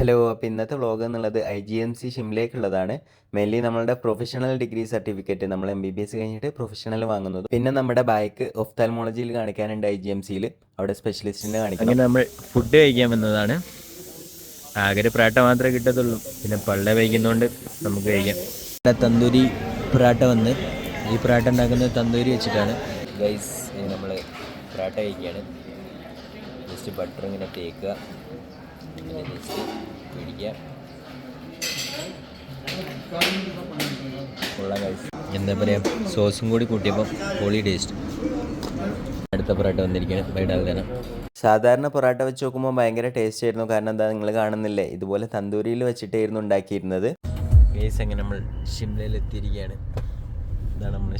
Hello അപ്പോൾ ഇന്നത്തെ vlog എന്നുള്ളത് ഐ ജി എം സി ഷിംലേക്കുള്ളതാണ് മെയിൻലി നമ്മളുടെ പ്രൊഫഷണൽ ഡിഗ്രി സർട്ടിഫിക്കറ്റ് നമ്മൾ എം ബി ബി എസ് കഴിഞ്ഞിട്ട് പ്രൊഫഷണൽ വാങ്ങുന്നത്. പിന്നെ നമ്മുടെ ബാക്ക് ഒഫ്താൽമോളജിയിൽ കാണിക്കാനുണ്ട് ഐ ജി എം സിയിൽ അവിടെ സ്പെഷ്യലിസ്റ്റിനെ കാണിക്കാം അങ്ങനെ നമ്മൾ ഫുഡ് കഴിക്കാൻ വന്നതാണ്. ആകെ ഒരു പ്രാട്ട മാത്രമേ കിട്ടത്തുള്ളൂ. പിന്നെ പള്ള വൈകുന്നതുകൊണ്ട് നമുക്ക് കഴിക്കാം. ഇവിടെ തന്തൂരി പ്രാട്ട വന്ന്. ഈ പ്രാട്ട ഉണ്ടാക്കുന്നത് തന്തൂരി വെച്ചിട്ടാണ്. ഗൈസ് നമ്മൾ പ്രാട്ട കഴിക്കുകയാണ് ജസ്റ്റ് ബട്ടർ ഇങ്ങനെ തേക്കുക. പിന്നെ ജസ്റ്റ് ഗൈസ് എന്താ പറയുക സോസും കൂടി കൂട്ടിയപ്പോൾ പൊളി ടേസ്റ്റ് അടുത്ത പൊറോട്ട വന്നിരിക്കുകയാണ് ബൈഡാൽദന സാധാരണ പൊറോട്ട വെച്ച് നോക്കുമ്പോൾ ഭയങ്കര ടേസ്റ്റ് ആയിരുന്നു. കാരണം എന്താ നിങ്ങൾ കാണുന്നില്ലേ? ഇതുപോലെ തന്തൂരിയിൽ വെച്ചിട്ടായിരുന്നു ഉണ്ടാക്കിയിരുന്നത്. അങ്ങനെ നമ്മൾ ഷിംലയിൽ എത്തിയിരിക്കുകയാണ് ഇതാണ് നമ്മൾ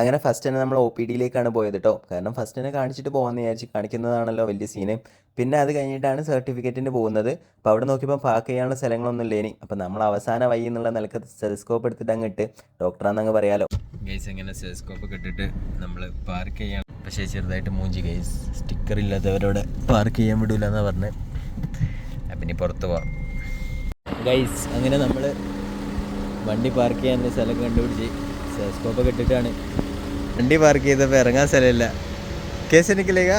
അങ്ങനെ ഫസ്റ്റ് തന്നെ നമ്മൾ ഒ പി ഡിയിലേക്കാണ് പോയത് കേട്ടോ കാരണം ഫസ്റ്റ് തന്നെ കാണിച്ചിട്ട് പോകാമെന്ന് വിചാരിച്ച് കാണിക്കുന്നതാണല്ലോ വലിയ സീന് പിന്നെ അത് കഴിഞ്ഞിട്ടാണ് സർട്ടിഫിക്കറ്റിന് പോകുന്നത്. അപ്പോൾ അവിടെ നോക്കിയപ്പോൾ പാക്ക് ചെയ്യാനുള്ള സ്ഥലങ്ങളൊന്നും ഇല്ലേനി. അപ്പോൾ നമ്മൾ അവസാന വൈ എന്നുള്ള നിലയ്ക്ക് സെലിസ്കോപ്പ് എടുത്തിട്ട് അങ്ങ് ഇട്ട് ഡോക്ടറാന്നങ്ങ് പറയാലോ. ഗേസ് അങ്ങനെ സെസ്കോപ്പ് ഒക്കെ ഇട്ടിട്ട് നമ്മൾ പാർക്ക് ചെയ്യാൻ പക്ഷേ ചെറുതായിട്ട് മൂഞ്ചി ഗേസ് സ്റ്റിക്കർ ഇല്ലാത്തവരോട് പാർക്ക് ചെയ്യാൻ വിടൂല എന്നാണ് പറഞ്ഞത് അപ്പം ഇനി പുറത്ത് പോവാം. ഗൈസ് അങ്ങനെ നമ്മൾ വണ്ടി പാർക്ക് ചെയ്യാൻ സ്ഥലം കണ്ടുപിടിച്ച് സെസ്കോപ്പ് കെട്ടിട്ടാണ് വണ്ടി പാർക്ക് ചെയ്തപ്പോൾ ഇറങ്ങാൻ സ്ഥലമില്ല. കേസ് എനിക്കില്ലേക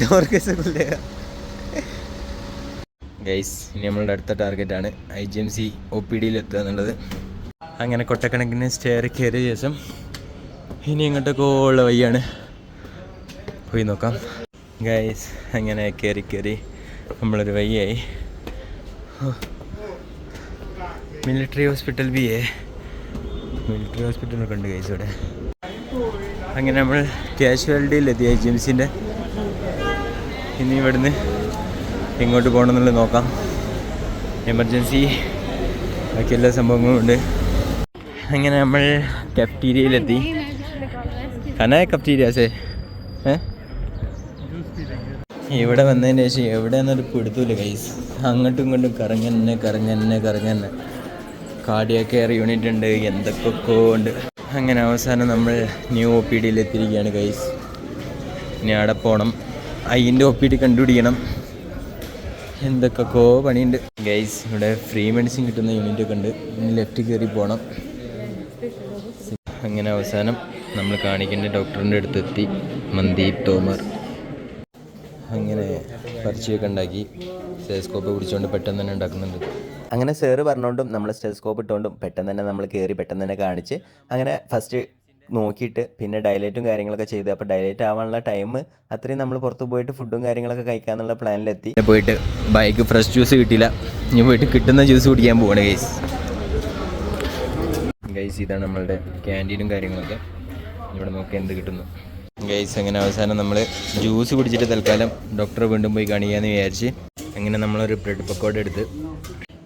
ഡോർ കേസ് ഗൈസ് ഇനി നമ്മളുടെ അടുത്ത ടാർഗറ്റാണ് I G M C O P ഡിയിൽ എത്തുക എന്നുള്ളത്. അങ്ങനെ കൊട്ടക്കണക്കിന് സ്റ്റെയർ കയറിയ ശേഷം ഇനി ഇങ്ങോട്ടൊക്കെ ഉള്ള വയ്യാണ് പോയി നോക്കാം. ഗൈസ് അങ്ങനെ കയറി കയറി നമ്മളൊരു വഴിയായി. Military hospital B A military ഹോസ്പിറ്റലൊക്കെ ഉണ്ട് ഗൈസ് ഇവിടെ. അങ്ങനെ നമ്മൾ കാഷ്വാലിറ്റിയിലെത്തി ജി എം സിന്റെ ഇനി ഇവിടുന്ന് എങ്ങോട്ട് പോകണം എന്നുള്ളത് നോക്കാം. എമർജൻസി ബാക്കി എല്ലാ സംഭവങ്ങളും ഉണ്ട്. അങ്ങനെ നമ്മൾ കഫ്റ്റീരിയയിലെത്തി കനായ കഫ്റ്റീരിയാസേ ഏ? ഇവിടെ വന്നതിന് ശേഷം എവിടെയെന്നൊരു പിടുത്തൂല കൈസ് അങ്ങോട്ടും ഇങ്ങോട്ടും കറങ്ങന്നെ കറങ്ങന്നെ കറങ്ങന്നെ കാർഡിയോ കെയർ യൂണിറ്റ് ഉണ്ട് എന്തൊക്കെ ഉണ്ട്. അങ്ങനെ അവസാനം നമ്മൾ ന്യൂ ഒ പി ഡിയിൽ എത്തിയിരിക്കുകയാണ് ഗൈസ് ഇനി അവിടെ പോകണം അതിന്റെ ഒ പി ഡി കണ്ടുപിടിക്കണം. എന്തൊക്കെക്കോ പണിയുണ്ട്. ഗൈസ് ഇവിടെ ഫ്രീ മെഡിസിൻ കിട്ടുന്ന യൂണിറ്റ് ഒക്കെ ഉണ്ട്. ഇനി ലെഫ്റ്റ് കയറി പോകണം അങ്ങനെ അവസാനം നമ്മൾ കാണിക്കേണ്ട ഡോക്ടറിന്റെ അടുത്തെത്തി മന്ദീപ് തോമർ. അങ്ങനെ പരിചയമൊക്കെ ഉണ്ടാക്കി. സേസ്കോപ്പ് പിടിച്ചുകൊണ്ട് പെട്ടെന്ന് തന്നെ ഉണ്ടാക്കുന്നുണ്ട്. അങ്ങനെ സാറ് പറഞ്ഞുകൊണ്ടും നമ്മൾ സ്റ്റെസ്കോപ്പ് ഇട്ടുകൊണ്ടും പെട്ടെന്ന് തന്നെ നമ്മൾ കയറി പെട്ടെന്ന് തന്നെ കാണിച്ച് അങ്ങനെ ഫസ്റ്റ് നോക്കിയിട്ട് പിന്നെ ഡയലേറ്റും കാര്യങ്ങളൊക്കെ ചെയ്ത്. അപ്പോൾ ഡയലേറ്റ് ആവാനുള്ള ടൈം അത്രയും നമ്മൾ പുറത്ത് പോയിട്ട് ഫുഡും കാര്യങ്ങളൊക്കെ കഴിക്കാന്നുള്ള പ്ലാനിലെത്തി പോയിട്ട് ബൈക്ക് ഫ്രഷ് ജ്യൂസ് കിട്ടിയില്ല. ഇനി പോയിട്ട് കിട്ടുന്ന ജ്യൂസ് കുടിക്കാൻ പോവാണ് ഗൈസ് ഗൈസ് ഇതാണ് നമ്മളുടെ ക്യാന്റീനും കാര്യങ്ങളൊക്കെ. ഇവിടെ നോക്കി എന്ത് കിട്ടുന്നു. ഗൈസ് അങ്ങനെ അവസാനം നമ്മൾ ജ്യൂസ് കുടിച്ചിട്ട് തൽക്കാലം ഡോക്ടറെ വീണ്ടും പോയി കാണിക്കാമെന്ന് വിചാരിച്ച്. അങ്ങനെ നമ്മളൊരു ബ്രെഡ് പക്കോഡ് എടുത്ത്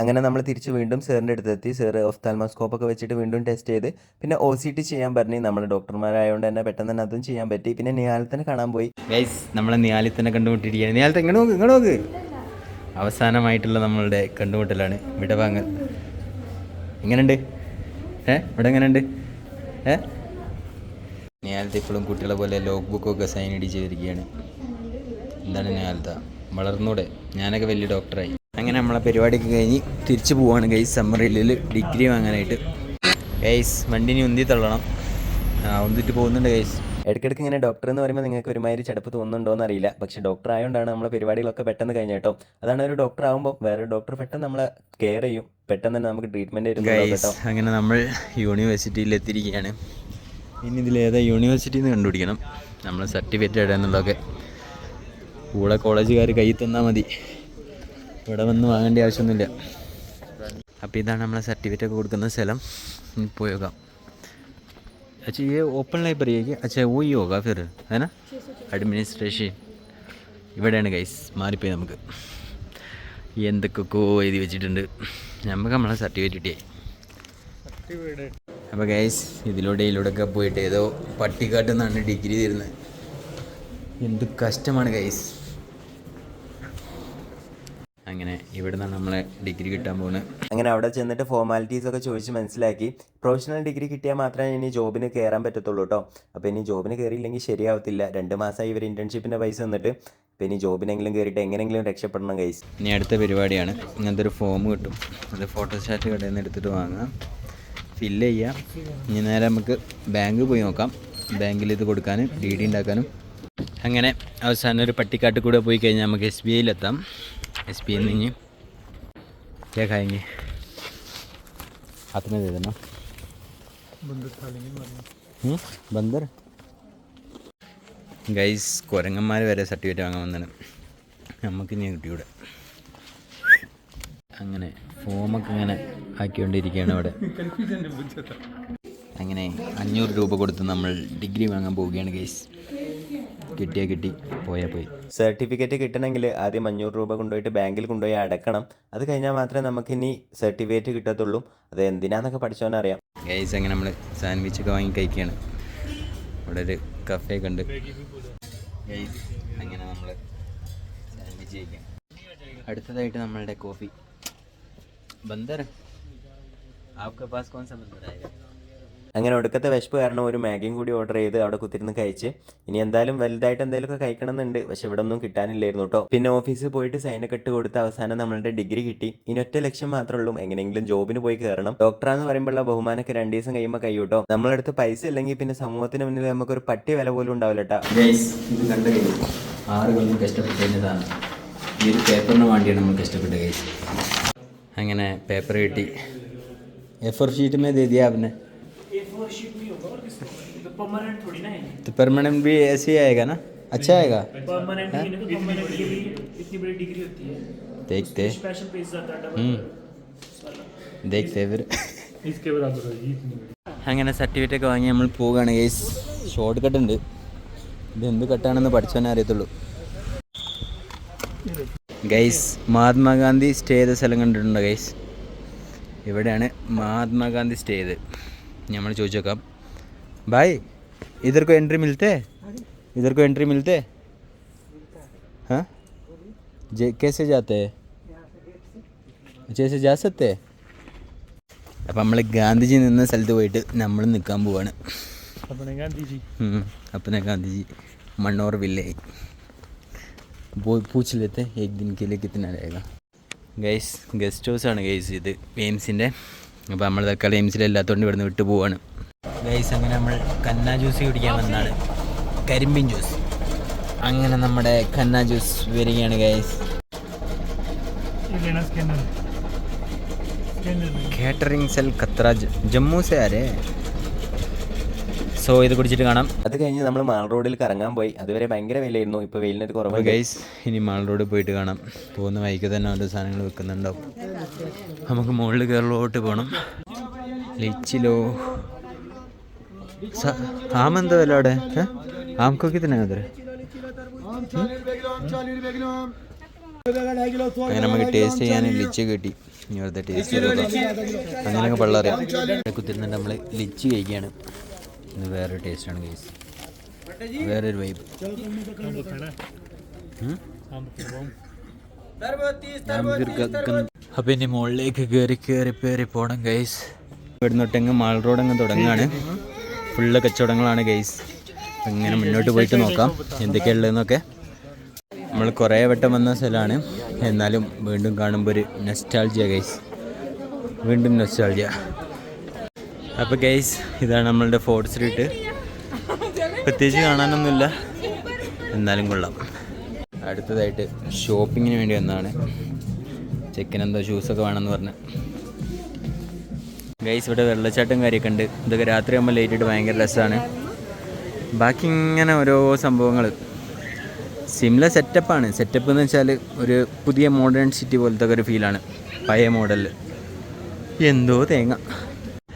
അങ്ങനെ നമ്മൾ തിരിച്ച് വീണ്ടും സാറിന്റെ അടുത്തെത്തി. സാറ് ഒഫ്താൽമോസ്കോപ്പ് ഒക്കെ വെച്ചിട്ട് വീണ്ടും ടെസ്റ്റ് ചെയ്ത്. പിന്നെ ഒ സി ടി ചെയ്യാൻ പറഞ്ഞ് നമ്മൾ ഡോക്ടർമാരായതുകൊണ്ട് തന്നെ പെട്ടെന്ന് തന്നെ അതും ചെയ്യാൻ പറ്റി. പിന്നെ നിയാലത്തിനെ കാണാൻ പോയി. ഗൈസ് നമ്മളെ നിയാലിത്തിനെ കണ്ടുമുട്ടിയിരിക്കുകയാണ്. നിയാലത്തെ ഇങ്ങോട്ട് നോക്ക് ഇങ്ങോട്ട് നോക്ക്. അവസാനമായിട്ടുള്ള നമ്മളുടെ കണ്ടുമുട്ടലാണ് വിടവാങ്ങൽ. എങ്ങനെയുണ്ട് ഏ ഇവിടെ എങ്ങനെയുണ്ട് ഏ? നിയാലത്തെ ഇപ്പോഴും കുട്ടികളെ പോലെ ലോക്ക് ബുക്കൊക്കെ സൈൻ ഇടി ചെയ്തിരിക്കുകയാണ് എന്താണ് നിയാലത്ത വളർന്നൂടെ. ഞാനൊക്കെ വലിയ ഡോക്ടറായി അങ്ങനെ നമ്മളെ പരിപാടിയൊക്കെ കഴിഞ്ഞ് തിരിച്ചു പോവാണ് ഗൈസ് സമ്മർ ഹില്ലിൽ ഡിഗ്രി വാങ്ങാനായിട്ട്. ഗൈസ് വണ്ടിനി ഉന്തി തള്ളണം. ഉന്തിട്ട് പോകുന്നുണ്ട് ഗൈസ് ഇടയ്ക്കിടയ്ക്ക് ഇങ്ങനെ ഡോക്ടർ എന്ന് പറയുമ്പോൾ നിങ്ങൾക്ക് ഒരുമാതിരി ചടപ്പ് തോന്നുന്നുണ്ടോ എന്ന് അറിയില്ല പക്ഷേ ഡോക്ടർ ആയതുകൊണ്ടാണ് നമ്മളെ പരിപാടികളൊക്കെ പെട്ടെന്ന് കഴിഞ്ഞ കേട്ടോ. അതാണ് ഒരു ഡോക്ടർ ആകുമ്പോൾ വേറെ ഡോക്ടർ പെട്ടെന്ന് നമ്മളെ കെയർ ചെയ്യും. പെട്ടെന്ന് തന്നെ നമുക്ക് ട്രീറ്റ്മെന്റ് കേട്ടോ. അങ്ങനെ നമ്മൾ യൂണിവേഴ്സിറ്റിയിൽ എത്തിയിരിക്കുകയാണ്. ഇനി ഇതിൽ ഏതാ യൂണിവേഴ്സിറ്റിയിൽ നിന്ന് കണ്ടുപിടിക്കണം. നമ്മൾ സർട്ടിഫിക്കറ്റ് ഇടാന്നുള്ളതൊക്കെ കൂടെ കോളേജുകാർ കയ്യിൽ തന്നാൽ മതി. ഇവിടെ വന്ന് വാങ്ങേണ്ട ആവശ്യമൊന്നുമില്ല അപ്പോൾ ഇതാണ് നമ്മളെ സർട്ടിഫിക്കറ്റ് ഒക്കെ കൊടുക്കുന്ന സ്ഥലം ഇനി പോയി നോക്കാം अच्छा ये ओपन लाइब्रेरी है क्या अच्छा वही होगा फिर है ना एडमिनिस्ट्रेशन ഇവിടെയാണ് ഗൈസ് മാറിപ്പോയി നമുക്ക് എന്തൊക്കെയോ എഴുതി വെച്ചിട്ടുണ്ട് നമുക്ക് നമ്മളെ സർട്ടിഫിക്കറ്റ് കിട്ടിയായി അപ്പോൾ ഗൈസ് ഇതിലൂടെ ഇതിലൂടെയൊക്കെ പോയിട്ട് ഏതോ പട്ടിക്കാട്ടിൽ നിന്നാണ് ഡിഗ്രി തരുന്നത് എന്ത് കഷ്ടമാണ് ഗൈസ് അങ്ങനെ ഇവിടെ നിന്നാണ് നമ്മളെ ഡിഗ്രി കിട്ടാൻ പോകുന്നത്. അങ്ങനെ അവിടെ ചെന്നിട്ട് ഫോർമാലിറ്റീസ് ഒക്കെ ചോദിച്ച് മനസ്സിലാക്കി. പ്രൊഫഷണൽ ഡിഗ്രി കിട്ടിയാൽ മാത്രമേ ഇനി ജോബിന് കയറാൻ പറ്റത്തുള്ളൂ കേട്ടോ അപ്പോൾ ഇനി ജോബിന് കയറിയില്ലെങ്കിൽ ശരിയാവത്തില്ല. രണ്ട് മാസമായി ഇവർ ഇന്റേൺഷിപ്പിന്റെ പൈസ തന്നിട്ട്. അപ്പോൾ ഇനി ജോബിനെങ്കിലും കയറിയിട്ട് എങ്ങനെയെങ്കിലും രക്ഷപ്പെടണം കൈസ് ഇനി അടുത്ത പരിപാടിയാണ്. ഇങ്ങനത്തെ ഒരു ഫോം കിട്ടും. അത് ഫോട്ടോസ്റ്റാറ്റ് കടയിൽ നിന്ന് എടുത്തിട്ട് വാങ്ങാം. ഫില്ല് ചെയ്യാം. ഇനി നേരെ നമുക്ക് ബാങ്ക് പോയി നോക്കാം. ബാങ്കിൽ ഇത് കൊടുക്കാനും ഡി ഡി ഉണ്ടാക്കാനും. അങ്ങനെ അവസാനം ഒരു പട്ടിക്കാട്ട് കൂടെ പോയി കഴിഞ്ഞാൽ നമുക്ക് എസ് ബി ഐയിലെത്താം എസ് ബി ഐയിൽ നിന്ന് क्या खाएंगे हाथ में दे देना हम्म, बंदर ഗൈസ് കുരങ്ങന്മാർ വരെ സർട്ടിഫിക്കറ്റ് വാങ്ങാൻ വന്നാണ് നമുക്ക് ഇനി കിട്ടിയൂടെ അങ്ങനെ ഫോമൊക്കെ ഇങ്ങനെ ആക്കിക്കൊണ്ടിരിക്കുകയാണ് അവിടെ അങ്ങനെ അഞ്ഞൂറ് രൂപ കൊടുത്ത് നമ്മൾ ഡിഗ്രി വാങ്ങാൻ പോവുകയാണ് ഗൈസ് കിട്ടിയാൽ കിട്ടി. പോയാൽ പോയി. സർട്ടിഫിക്കറ്റ് കിട്ടണമെങ്കിൽ ആദ്യം അഞ്ഞൂറ് രൂപ കൊണ്ടുപോയിട്ട് ബാങ്കിൽ കൊണ്ടുപോയി അടക്കണം. അത് കഴിഞ്ഞാൽ മാത്രമേ നമുക്ക് ഇനി സർട്ടിഫിക്കറ്റ് കിട്ടത്തുള്ളൂ. അത് എന്തിനാന്നൊക്കെ പഠിച്ചവനറിയാം. ഗൈസ് അങ്ങനെ നമ്മൾ സാൻഡ്വിച്ച് ഒക്കെ വാങ്ങി കഴിക്കുകയാണ് അവിടെ ഒരു കഫേ ഒക്കെ ഗൈസ് അങ്ങനെ നമ്മൾ സാൻഡ്വിച്ച് കഴിക്കാം. അടുത്തതായിട്ട് നമ്മളുടെ കോഫി ബന്ദർ. आपके പാസ് कौन सा ബന്ദർ ആയേഗാ അങ്ങനെ ഒടുക്കത്തെ വിശപ്പ് കാരണം ഒരു മാഗിയും കൂടി ഓർഡർ ചെയ്ത് അവിടെ കുത്തിരുന്ന് കഴിച്ച്. ഇനി എന്തായാലും വലുതായിട്ട് എന്തെങ്കിലുമൊക്കെ കഴിക്കണമെന്നുണ്ട്. പക്ഷെ ഇവിടെ ഒന്നും കിട്ടാനില്ലായിരുന്നു കേട്ടോ പിന്നെ ഓഫീസിൽ പോയിട്ട് സൈനൊക്കെ ഇട്ട് കൊടുത്ത് അവസാനം നമ്മളുടെ ഡിഗ്രി കിട്ടി. ഇനി ഒറ്റ ലക്ഷ്യം മാത്രമേ ഉള്ളൂ. എങ്ങനെയെങ്കിലും ജോബിന് പോയി കയറണം. ഡോക്ടറാന്ന് പറയുമ്പോഴുള്ള ബഹുമാനമൊക്കെ രണ്ട് ദിവസം കഴിയുമ്പോൾ കഴിയൂട്ടോ നമ്മളടുത്ത് പൈസ ഇല്ലെങ്കിൽ പിന്നെ സമൂഹത്തിന് മുന്നിൽ നമുക്കൊരു പട്ടി വില പോലും ഉണ്ടാവില്ല കേട്ടോ ഇത് കണ്ട ഗൈസ് ആറ് കൊല്ലം കഷ്ടപ്പെട്ടതിന്റെതാണ് ഈ ഒരു പേപ്പറിന് വേണ്ടിയാണ് നമ്മൾ കഷ്ടപ്പെട്ട അങ്ങനെ പേപ്പർ കിട്ടി. എ ഫോർ शीट में दे दिया आपने तो परमानेंट भी ऐसे ही आएगा ना अच्छा आएगा देखते हम्म देखते फिर इसके बराबर है ये इतनी बड़ी। അങ്ങനെ സർട്ടിഫിക്കറ്റ് ഒക്കെ വാങ്ങി നമ്മൾ പോവുകയാണ് ഗൈസ് ഷോർട്ട് കട്ട് ഉണ്ട് ഇത് എന്ത് കട്ടാണെന്ന് പഠിച്ചവനെ അറിയത്തുള്ളൂ ഗൈസ് മഹാത്മാഗാന്ധി സ്റ്റേ ചെയ്ത സ്ഥലം കണ്ടിട്ടുണ്ടോ ഗൈസ് ഇവിടെയാണ് മഹാത്മാഗാന്ധി സ്റ്റേ ചെയ്ത് നമ്മൾ ചോദിച്ചു നോക്കാം ഭായ് इधर को एंट्री मिलते इधर को एंट्री मिलते हाँ जे कैसे जाते हैं जैसे जा सकते हैं അപ്പം നമ്മൾ ഗാന്ധിജി നിന്ന സ്ഥലത്ത് പോയിട്ട് നമ്മൾ നിൽക്കാൻ പോവാണ് अपने गांधी जी हम्म, अपने गांधी जी मन्नौर विले वो पूछ लेते हैं, एक दिन के लिए कितना रहेगा ഗൈസ് ഗസ്റ്റ് ഹൗസ് ആണ് ഗൈസ് ഇത് എയിംസിൻ്റെ അപ്പോൾ നമ്മൾ തൽക്കാലം എയിംസിലല്ലാത്തതുകൊണ്ട് ഇവിടുന്ന് വിട്ടു പോവാണ്. ഗൈസ് അങ്ങനെ നമ്മൾ കന്ന ജ്യൂസ് കുടിക്കാൻ വന്നാണ്. കരിമ്പിൻ ജ്യൂസ് അങ്ങനെ നമ്മുടെ കന്ന ജ്യൂസ് വരികയാണ് ഗൈസ് കേറ്ററിംഗ് സെൽ ഖത്രാജ് ജമ്മു സേ ആരേ? സോ ഇത് കുടിച്ചിട്ട് കാണാം. അത് കഴിഞ്ഞ് നമ്മൾ മാൾ റോഡിൽ കറങ്ങാൻ പോയി. അതുവരെ ഭയങ്കര വിലയായിരുന്നു ഇപ്പോൾ വെയിലിനൊരു അപ്പോൾ കുറവ് ഗൈസ് ഇനി മാൾ റോഡിൽ പോയിട്ട് കാണാം. പോകുന്ന വഴിക്ക് തന്നെ ഓരോ സാധനങ്ങൾ വെക്കുന്നുണ്ടാവും. നമുക്ക് മുകളിൽ കയറിലോട്ട് പോകണം ലിച്ചിലോ. സ- ആം എന്താ വില അവിടെ? ആംക്കൊക്കെ തന്നെ അതെ അങ്ങനെ നമുക്ക് ടേസ്റ്റ് ചെയ്യാൻ ലിച്ചി കിട്ടി. ഇനി വെറുതെ ടേസ്റ്റ് ചെയ്ത് അങ്ങനെയൊക്കെ വെള്ളറിയാം കുത്തിരുന്നിട്ട് നമ്മൾ ലിച്ചി കഴിക്കുകയാണ്. ഇത് വേറൊരു ടേസ്റ്റാണ് ഗൈസ് വേറൊരു വൈബ് അപ്പം ഇനി മുകളിലേക്ക് കയറി കയറി കയറി പോകണം ഗൈസ് ഇവിടുന്ന് തൊട്ടങ്ങ് മാൾ റോഡ് അങ്ങ് തുടങ്ങാണ്. ഫുള്ള് കച്ചവടങ്ങളാണ് ഗൈസ് അങ്ങനെ മുന്നോട്ട് പോയിട്ട് നോക്കാം. എന്തൊക്കെയുള്ളതെന്നൊക്കെ നമ്മൾ കുറേ വട്ടം വന്ന സ്ഥലമാണ്. എന്നാലും വീണ്ടും കാണുമ്പോൾ ഒരു നെസ്റ്റാൾജിയ ഗൈസ് വീണ്ടും നെസ്റ്റാൾജിയ അപ്പോൾ ഗൈസ് ഇതാണ് നമ്മളുടെ ഫോർട്ട് സ്ട്രീറ്റ് പ്രത്യേകിച്ച് കാണാനൊന്നുമില്ല. എന്നാലും കൊള്ളാം. അടുത്തതായിട്ട് ഷോപ്പിങ്ങിന് വേണ്ടി വന്നതാണ്. ചെക്കൻ എന്തോ ഷൂസൊക്കെ വേണമെന്ന് പറഞ്ഞ്. ഗൈസ് ഇവിടെ വെള്ളച്ചാട്ടം കാര്യമൊക്കെ ഉണ്ട്. ഇതൊക്കെ രാത്രി ആകുമ്പോൾ ലേറ്റ് ആയിട്ട് ഭയങ്കര രസമാണ്. ബാക്കി ഇങ്ങനെ ഓരോ സംഭവങ്ങൾ. സിംല സെറ്റപ്പാണ് സെറ്റപ്പ് എന്ന് വെച്ചാൽ ഒരു പുതിയ മോഡേൺ സിറ്റി പോലത്തെ ഒരു ഫീലാണ് പഴയ മോഡലിൽ എന്തോ തേങ്ങ.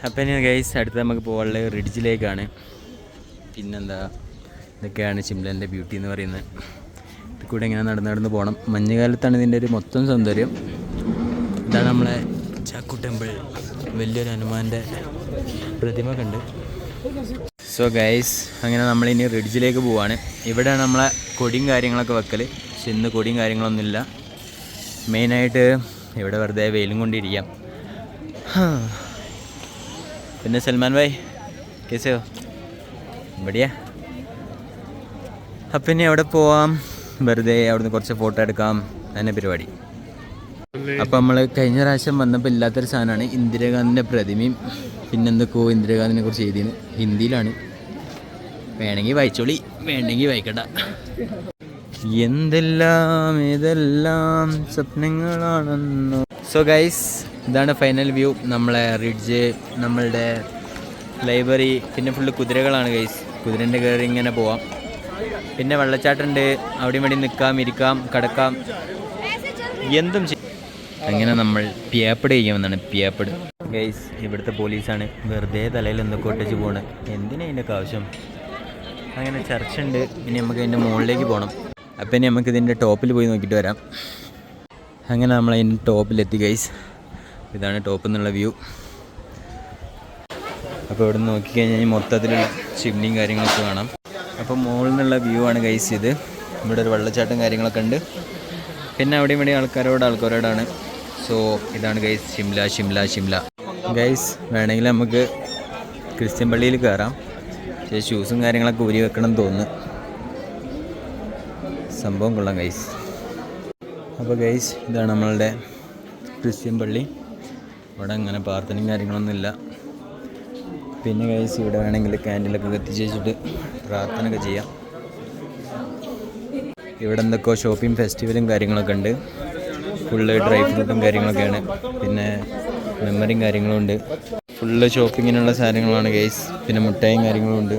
അപ്പം ഇനി ഗൈസ് അടുത്ത് നമുക്ക് പോകാനുള്ളത് റിഡ്ജിലേക്കാണ് പിന്നെന്താ? ഇതൊക്കെയാണ് ചിംലന്റെ ബ്യൂട്ടി എന്ന് പറയുന്നത്. ഇത് കൂടെ ഇങ്ങനെ നടന്ന് നടന്ന് പോകണം മഞ്ഞുകാലത്താണ് ഇതിന്റെ ഒരു മൊത്തം സൗന്ദര്യം. ഇതാണ് നമ്മളെ ചാക്കു ടെമ്പിൾ. വലിയൊരു ഹനുമാന്റെ പ്രതിമ കണ്ട് സോ ഗൈസ് അങ്ങനെ നമ്മളിനി റിഡ്ജിലേക്ക് പോവാണ്. ഇവിടെയാണ് നമ്മളെ കൊടിയും കാര്യങ്ങളൊക്കെ വെക്കൽ പക്ഷെ ഇന്ന് കൊടിയും കാര്യങ്ങളൊന്നുമില്ല. മെയിനായിട്ട് ഇവിടെ വെറുതെ വെയിലും കൊണ്ടിരിക്കാം. പിന്നെ സൽമാൻ ഭായ് കേസോ? ഇവിടെയാ. അപ്പം ഇനി അവിടെ പോവാം. വെറുതെ അവിടുന്ന് കുറച്ച് ഫോട്ടോ എടുക്കാം. തന്നെ പരിപാടി. അപ്പം നമ്മൾ കഴിഞ്ഞ പ്രാവശ്യം വന്നപ്പോൾ ഇല്ലാത്തൊരു സാധനമാണ് ഇന്ദിരാഗാന്ധിന്റെ പ്രതിമയും പിന്നെന്തൊക്കെയോ ഇന്ദിരാഗാന്ധിനെ കുറിച്ച് എഴുതിയത്. ഹിന്ദിയിലാണ്. വേണമെങ്കിൽ വായിച്ചോളി. വേണമെങ്കിൽ വായിക്കണ്ട. എന്തെല്ലാം ഏതെല്ലാം സ്വപ്നങ്ങളാണെന്നോ. സോ ഗൈസ് ഇതാണ് ഫൈനൽ വ്യൂ നമ്മളെ റിഡ്ജ് നമ്മളുടെ ലൈബ്രറി പിന്നെ ഫുള്ള് കുതിരകളാണ് ഗൈസ് കുതിരന്റെ കയറി ഇങ്ങനെ പോവാം. പിന്നെ വെള്ളച്ചാട്ടമുണ്ട് അവിടെയും ഇവിടെ നിൽക്കാം ഇരിക്കാം കിടക്കാം. എന്തും അങ്ങനെ നമ്മൾ പിയാപ്പട് ചെയ്യാമെന്നാണ് പിയാപ്പട്. ഗൈസ് ഇവിടുത്തെ പോലീസാണ് വെറുതെ തലയിൽ എന്തൊക്കെ ഒട്ടിച്ച് പോണ്. എന്തിനാ ഇതിന്റെ ആവശ്യം? അങ്ങനെ ചർച്ച ഉണ്ട് ഇനി നമുക്ക് അതിന്റെ മുകളിലേക്ക് പോകണം അപ്പം ഇനി നമുക്ക് ഇതിന്റെ ടോപ്പിൽ പോയി നോക്കിയിട്ട് വരാം. അങ്ങനെ നമ്മൾ അതിന്റെ ടോപ്പിലെത്തി ഗൈസ് ഇതാണ് ടോപ്പിൽ നിന്നുള്ള വ്യൂ. അപ്പോൾ ഇവിടെ നിന്ന് നോക്കിക്കഴിഞ്ഞാൽ മൊത്തത്തിലുള്ള ചിമ്നിയും കാര്യങ്ങളൊക്കെ കാണാം. അപ്പോൾ മുകളിൽ നിന്നുള്ള വ്യൂ ആണ് ഗൈസ് ഇത്. ഇവിടെ ഒരു വെള്ളച്ചാട്ടം കാര്യങ്ങളൊക്കെ ഉണ്ട്. പിന്നെ അവിടെ ഇവിടെ ആൾക്കാരോട് ആൾക്കാരോടാണ്. സോ ഇതാണ് ഗൈസ് ഷിംല ഷിംല ഷിംല ഗൈസ് വേണമെങ്കിൽ നമുക്ക് ക്രിസ്ത്യൻ പള്ളിയിൽ കയറാം. പക്ഷേ ഷൂസും കാര്യങ്ങളൊക്കെ ഊരി വെക്കണം എന്ന് തോന്നുന്നു. സംഭവം കൊള്ളാം ഗൈസ് അപ്പോൾ ഗൈസ് ഇതാണ് നമ്മളുടെ ക്രിസ്ത്യൻ പള്ളി. ഇവിടെ അങ്ങനെ പ്രാർത്ഥനയും കാര്യങ്ങളൊന്നുമില്ല പിന്നെ കഴിച്ച് ഇവിടെ വേണമെങ്കിൽ ക്യാൻഡിലൊക്കെ കത്തിച്ച് വെച്ചിട്ട് പ്രാർത്ഥനയൊക്കെ ചെയ്യാം. ഇവിടെ എന്തൊക്കെയോ ഷോപ്പിംഗ് ഫെസ്റ്റിവലും കാര്യങ്ങളൊക്കെ ഉണ്ട്. ഫുള്ള് ഡ്രൈ ഫ്രൂട്ടും കാര്യങ്ങളൊക്കെയാണ്. പിന്നെ മെമ്മറിയും കാര്യങ്ങളും ഉണ്ട്. ഫുള്ള് ഷോപ്പിങ്ങിനുള്ള സാധനങ്ങളാണ് ഗൈസ് പിന്നെ മുട്ടായും കാര്യങ്ങളും ഉണ്ട്.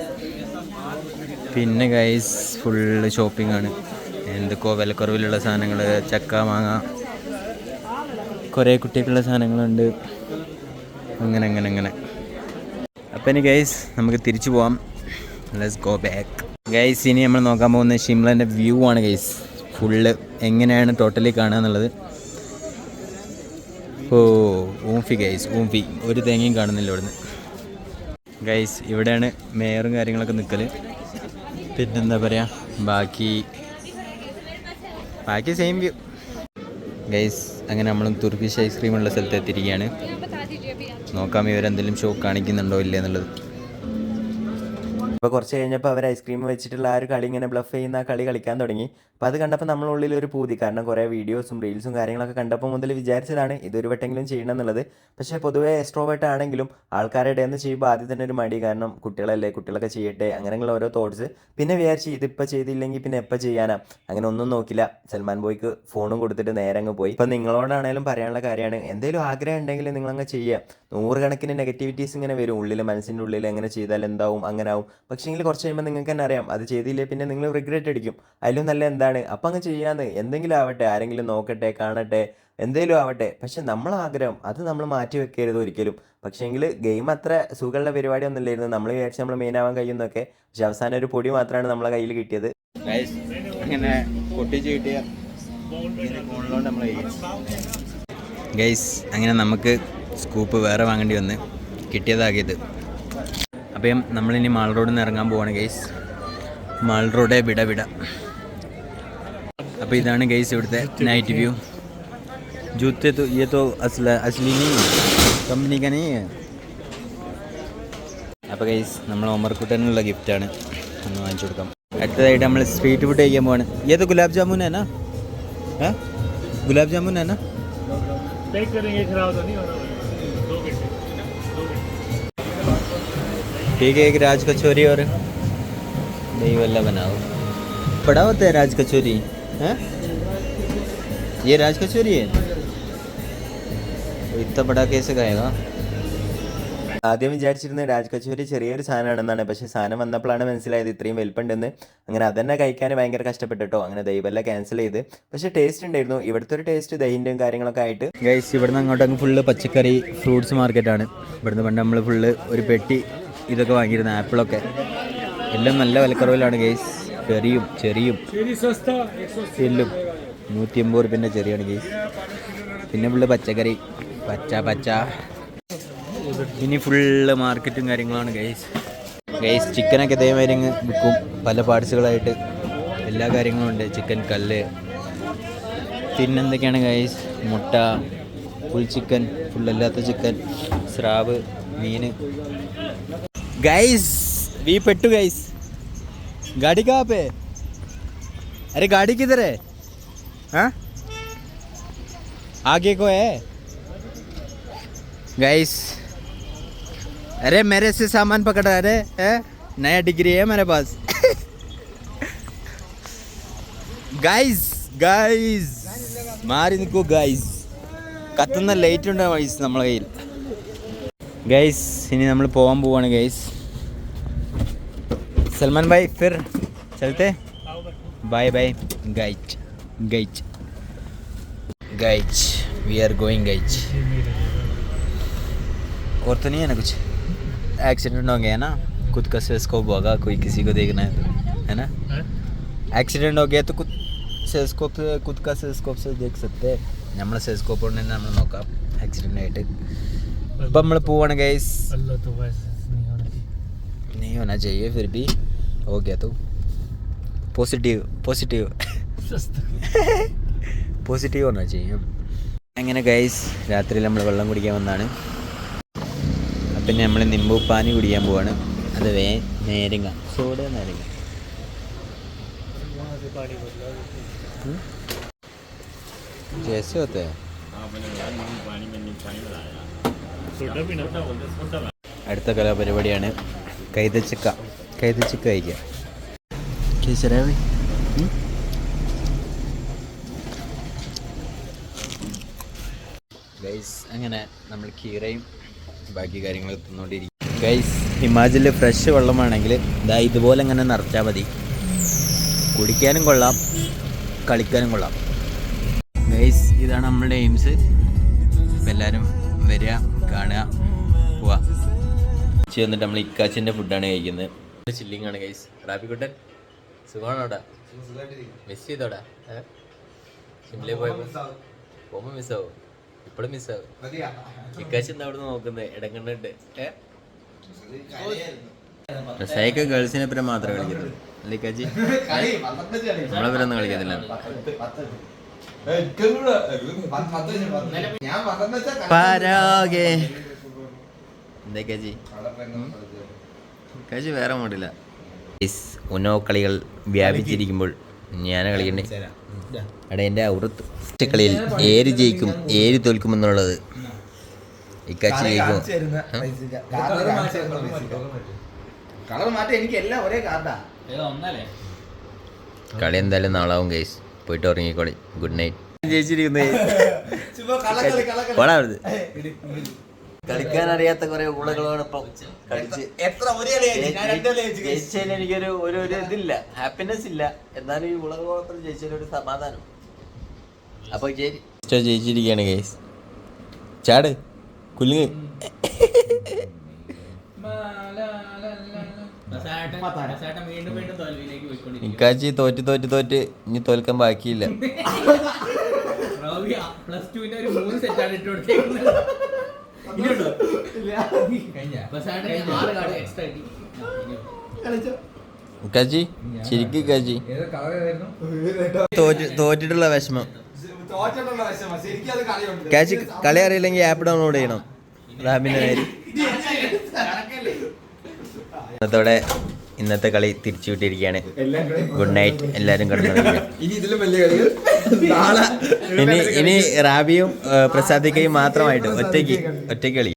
പിന്നെ ഗൈസ് ഫുള്ള് ആണ്. എന്തൊക്കെയോ വിലക്കുറവിലുള്ള സാധനങ്ങൾ ചക്ക മാങ്ങ കുറേ കുട്ടികളുടെ സാധനങ്ങളുണ്ട്. അങ്ങനെ അങ്ങനെ അങ്ങനെ. അപ്പം ഇനി ഗൈസ് നമുക്ക് തിരിച്ചു പോവാം. ലെറ്റ്സ് ഗോ ബാക്ക് ഗൈസ് ഇനി നമ്മൾ നോക്കാൻ പോകുന്ന ഷിംലന്റെ വ്യൂ ആണ് ഗൈസ് ഫുള്ള് എങ്ങനെയാണ് ടോട്ടലി കാണുക എന്നുള്ളത്? ഓ ഊംഫി ഗൈസ് ഊംഫി. ഒരു തേങ്ങയും കാണുന്നില്ല ഇവിടുന്ന്. ഗൈസ് ഇവിടെയാണ് മേയറും കാര്യങ്ങളൊക്കെ നിൽക്കൽ പിന്നെന്താ പറയുക ബാക്കി ബാക്കി സെയിം വ്യൂ ഗൈസ് അങ്ങനെ നമ്മൾ തുർക്കിഷ് ഐസ്ക്രീം ഉള്ള സ്ഥലത്ത് എത്തിയിരിക്കുകയാണ്. നോക്കാം ഇവരെന്തെങ്കിലും ഷോ കാണിക്കുന്നുണ്ടോ ഇല്ല എന്നുള്ളത്. അപ്പോൾ കുറച്ച് കഴിഞ്ഞപ്പോൾ അവർ ഐസ്ക്രീം വെച്ചിട്ടുള്ള ആ ഒരു കളി ഇങ്ങനെ ബ്ലഫ് ചെയ്യുന്ന ആ കളി കളിക്കാൻ തുടങ്ങി. അപ്പോൾ അത് കണ്ടപ്പോൾ നമ്മളുള്ളിൽ ഒരു പൂതി. കാരണം കുറേ വീഡിയോസും റീൽസും കാര്യങ്ങളൊക്കെ കണ്ടപ്പോൾ മുതൽ വിചാരിച്ചതാണ് ഇതൊരു വട്ടെങ്കിലും ചെയ്യണം എന്നുള്ളത് പക്ഷേ പൊതുവേ എക്സ്ട്രോവേർട്ട് ആണെങ്കിലും ആൾക്കാരുടെ ഒന്ന് ചെയ്യുമ്പോൾ ആദ്യം തന്നെ ഒരു മടി. കാരണം കുട്ടികളല്ലേ കുട്ടികളൊക്കെ ചെയ്യട്ടെ അങ്ങനെയുള്ള ഓരോ തോട്ട്സ് പിന്നെ വിചാരിച്ച് ഇതിപ്പോൾ ചെയ്തില്ലെങ്കിൽ പിന്നെ എപ്പോൾ ചെയ്യാനാ? അങ്ങനെ ഒന്നും നോക്കില്ല. സൽമാൻ ബോയ്ക്ക് ഫോണും കൊടുത്തിട്ട് നേരെ അങ്ങ് പോയി. ഇപ്പം നിങ്ങളോടാണേലും പറയാനുള്ള കാര്യമാണ്. എന്തെങ്കിലും ആഗ്രഹം ഉണ്ടെങ്കിൽ നിങ്ങളങ്ങ് ചെയ്യുക നൂറുകണക്കിന് നെഗറ്റിവിറ്റീസ് ഇങ്ങനെ വരും. ഉള്ളിൽ മനസ്സിന്റെ ഉള്ളിൽ എങ്ങനെ ചെയ്താൽ എന്താവും അങ്ങനെ ആവും പക്ഷേ കുറച്ച് കഴിയുമ്പോൾ നിങ്ങൾക്ക് തന്നെ അറിയാം. അത് ചെയ്തില്ലേ പിന്നെ നിങ്ങൾ റിഗ്രറ്റ് അടിക്കും. അതിലും നല്ല എന്താണ്? അപ്പം അങ്ങ് ചെയ്യാന്ന്. എന്തെങ്കിലും ആവട്ടെ ആരെങ്കിലും നോക്കട്ടെ കാണട്ടെ എന്തെങ്കിലും ആവട്ടെ. പക്ഷെ നമ്മളെ ആഗ്രഹം അത് നമ്മൾ മാറ്റി വെക്കരുത് ഒരിക്കലും. പക്ഷേങ്കിൽ ഗെയിം അത്ര സുഖമുള്ള പരിപാടി ഒന്നും ഇല്ലായിരുന്നു നമ്മൾ വിചാരിച്ച് നമ്മൾ മെയിൻ ആവാൻ കഴിയുന്നൊക്കെ പക്ഷെ അവസാനം ഒരു പൊടി മാത്രമാണ് നമ്മളെ കയ്യിൽ കിട്ടിയത്. അങ്ങനെ പൊട്ടിച്ച് കിട്ടിയ നമ്മൾ ഗൈസ് അങ്ങനെ നമുക്ക് സ്കൂപ്പ് വേറെ വാങ്ങേണ്ടി വന്ന് കിട്ടിയതാകിയത്. അപ്പം നമ്മളിനി മാൾ റോഡിൽ നിന്ന് ഇറങ്ങാൻ പോവാണ് ഗൈസ് മാൾ റോഡേ വിട വിട അപ്പോൾ ഇതാണ് ഗൈസ് ഇവിടുത്തെ നൈറ്റ് വ്യൂ ജൂത്തെ तो ये तो असला असली नहीं है कंपनी का नहीं है അപ്പോൾ ഗൈസ് നമ്മൾ ഒമർക്കുട്ടനുള്ള ഗിഫ്റ്റാണ് ഒന്ന് വാങ്ങിച്ചു കൊടുക്കാം അടുത്തതായിട്ട് നമ്മൾ സ്ട്രീറ്റ് ഫുഡ് കഴിക്കാൻ പോവാണ് ഏത് ഗുലാബ് ജാമുൻ है ना हाँ गुलाब जामुन है ना पैक करेंगे खराब तो नहीं होना भाई दो घंटे दो घंटे ठीक है एक राज कचौरी और दही वाला बनाओ बड़ा होता है राज कचौरी हैं ये राज कचौरी है तो इतना बड़ा कैसे खाएगा ആദ്യം വിചാരിച്ചിരുന്നത് രാജ് കച്ചോരി ചെറിയൊരു സാധനമാണെന്നാണ് പക്ഷേ സാധനം വന്നപ്പോഴാണ് മനസ്സിലായത് ഇത്രയും വലിപ്പമുണ്ടെന്ന് അങ്ങനെ അതന്നെ കഴിക്കാൻ ഭയങ്കര കഷ്ടപ്പെട്ടിട്ടോ അങ്ങനെ ദൈവമല്ല ക്യാൻസൽ ചെയ്ത് പക്ഷേ ടേസ്റ്റ് ഉണ്ടായിരുന്നു ഇവിടുത്തെ ഒരു ടേസ്റ്റ് ദഹിൻ്റെയും കാര്യങ്ങളൊക്കെ ആയിട്ട് ഗൈസ് ഇവിടുന്ന് അങ്ങോട്ടങ്ങ് ഫുള്ള് പച്ചക്കറി ഫ്രൂട്ട്സ് മാർക്കറ്റാണ് ഇവിടുന്ന് പണ്ട് നമ്മൾ ഫുള്ള് ഒരു പെട്ടി ഇതൊക്കെ വാങ്ങിയിരുന്നു ആപ്പിളൊക്കെ എല്ലാം നല്ല വിലക്കുറവിലാണ് ഗൈസ് ചെറിയും ചെറിയും. എല്ലും. നൂറ്റി അമ്പത് റുപ്യന്റെ ചെറിയാണെങ്കിൽ പിന്നെ ഫുള്ള് പച്ചക്കറി. പച്ച പച്ച. ഇനി ഫുള്ള് മാർക്കറ്റും കാര്യങ്ങളാണ് ഗൈസ് ഗൈസ് ചിക്കനൊക്കെ ഇതേമാതിരി അങ്ങ് വിൽക്കും. പല പാർട്സുകളായിട്ട് എല്ലാ കാര്യങ്ങളും ഉണ്ട്. ചിക്കൻ കല്ല്. പിന്നെന്തൊക്കെയാണ് ഗൈസ് മുട്ട ഫുൾ ചിക്കൻ ഫുള്ളല്ലാത്ത ചിക്കൻ സ്രാവ് മീൻ. ഗൈസ് വി പെട്ടു ഗൈസ് गाड़ी कहाँ पे है? अरे गाड़ी किधर है हाँ आगे को है गाइस अरे मेरे से सामान पकड़ा अरे है नया डिग्री है मेरे पास ഗൈസ് ഗൈസ് മാറി നിൽക്കൂ ഗൈസ് കത്തുന്ന ലൈറ്റ് ഉണ്ട് ഗൈസ് നമ്മളെ കയ്യിൽ ഗൈസ് ഇനി നമ്മൾ പോകാൻ പോവാണ് guys Salman bhai fir ചലത്തെ bye bye guys guys guys we are going guys और तो नहीं है ना कुछ एक्सीडेंट हो गया ना खुद का सेस्कोप होगा कोई किसी को देखना है तो है ना एक्सीडेंट हो गया तो खुद സെസ്കോപ്പ് खुद का സെസ്കോപ്പ് से देख सकते हैं നമ്മളെ സെസ്കോപ്പ് കൊണ്ട് തന്നെ നമ്മൾ നോക്കാം ആക്സിഡൻ്റ് ആയിട്ട് ഇപ്പം നമ്മൾ പോവാണ് ഗൈസ് नहीं होना चाहिए फिर भी हो गया तो पॉजिटिव पॉजिटिव सस्ता പോസിറ്റീവ് होना चाहिए അങ്ങനെ ഗൈസ് രാത്രിയിൽ നമ്മൾ വെള്ളം കുടിക്കാൻ വന്നാണ് അപ്പം നമ്മൾ നിമ്പു പാനി കുടിക്കാൻ പോവാണ് അത് വേ നേരങ്ങ സോഡ നേരങ്ങ वहाँ से पानी बदला ജേസി होते हैं सोडा भी ना सोडा അടുത്ത കലാപരിപാടിയാണ് കൈതച്ചിക്ക കൈതച്ചിക്ക കേസരാവി ഗൈസ് അങ്ങനെ നമ്മൾ കീറയും ബാക്കി കാര്യങ്ങൾ തിന്നുകൊണ്ടിരിക്കും ഗൈസ് ഹിമാചലിൽ ഫ്രഷ് വെള്ളമാണെങ്കിൽ ഇതാ ഇതുപോലെ അങ്ങനെ നിറച്ചാൽ മതി. കുടിക്കാനും കൊള്ളാം കളിക്കാനും കൊള്ളാം. ഗൈസ് ഇതാണ് നമ്മളുടെ എയിംസ് എല്ലാവരും വരിക കാണുക പോവാ ഉച്ച വന്നിട്ട് നമ്മൾ ഇക്കാച്ചിന്റെ ഫുഡാണ് കഴിക്കുന്നത്. ചില്ലിങ് ആണ് ഗൈസ് റാപ്പിക്കുട്ടൻ സുഖമാണോടാ മിസ് ചെയ്തോടാ ഷിംലെ പോയപ്പോ. പോയപ്പോൾ പോകുമ്പോൾ മിസ്സാവും ഇപ്പോഴും മിസ്സാവും ഇക്കാച്ചി എന്താ അവിടെ നോക്കുന്നത്? ഇടം കണ്ടിട്ട് റസായിക്ക് ഗേൾസിനെ പിന്നെ മാത്രമേ കളിക്കത്തുള്ളൂ. അല്ലേ ഇക്കാച്ചി? നമ്മളെ പരൊന്നും കളിക്കത്തില്ല. പരാഗേ. എന്താ കാജി? കാജി വേറെ മോഡില്ല ഉനോ കളികൾ വ്യാപിച്ചിരിക്കുമ്പോൾ ഞാൻ കളിക്കണ്ടേ? എടാ എന്റെ ഔറത്ത് കളിയിൽ ഏര് ജയിക്കും ഏര് തോൽക്കുമെന്നുള്ളത്? ഇക്കാച്ചി ജയിക്കും കളർ മാറ്റം എനിക്ക് എല്ലാം ഒരേ കാർഡാ. കളി എന്തായാലും നാളാവും ഗൈസ് പോയിട്ട് ഉറങ്ങിക്കോളി. Good night ജയിച്ചിരിക്കുന്നേ. കളിക്കാൻ അറിയാത്ത കുറെ ഊളകളാണ് ഇപ്പം കളിച്ച്. എത്ര ജയിച്ചതിന് എനിക്കൊരു ഒരു ഒരു ഇതില്ല ഹാപ്പിനെസ് ഇല്ല. എന്നാലും ഈ ഉളകളോടൊപ്പം ജയിച്ചതിൽ ഒരു സമാധാനം. അപ്പൊ ജയിച്ചിരിക്കുകയാണ് ഗൈസ് ചാട് കുലുങ്ങ്. ഇക്കാച്ചി തോറ്റ് തോറ്റ് തോറ്റ് ഇനി തോൽക്കാൻ ബാക്കിയില്ല. പ്ലസ് ടുവിന്റെ ഒരു മൂന്ന് സെറ്റാണ് ഇട്ട് കൊടുത്തേക്കുന്നത് ഇനിയുണ്ടോ? ആറ് കാർഡ് എക്സ്ട്രാ കിട്ടി ശരിക്കും തോറ്റ് തോറ്റിട്ടുള്ള വിഷമം. തോറ്റിട്ടുള്ള വിഷമം. അത് കളിയുണ്ട്. കാച്ചി കളി അറിയില്ലെങ്കിൽ ആപ്പ് ഡൗൺലോഡ് ചെയ്യണം. റാമിന്റെ പേര് ഇന്നത്തോടെ ഇന്നത്തെ കളി തിരിച്ചു വിട്ടിരിക്കുകയാണ്. ഗുഡ് നൈറ്റ് എല്ലാവരും കിടന്നു ഇനി ഇനി റാബിയും പ്രസാദിക്കയും മാത്രമായിട്ട് ഒറ്റയ്ക്ക് ഒറ്റയ്ക്ക് കളി.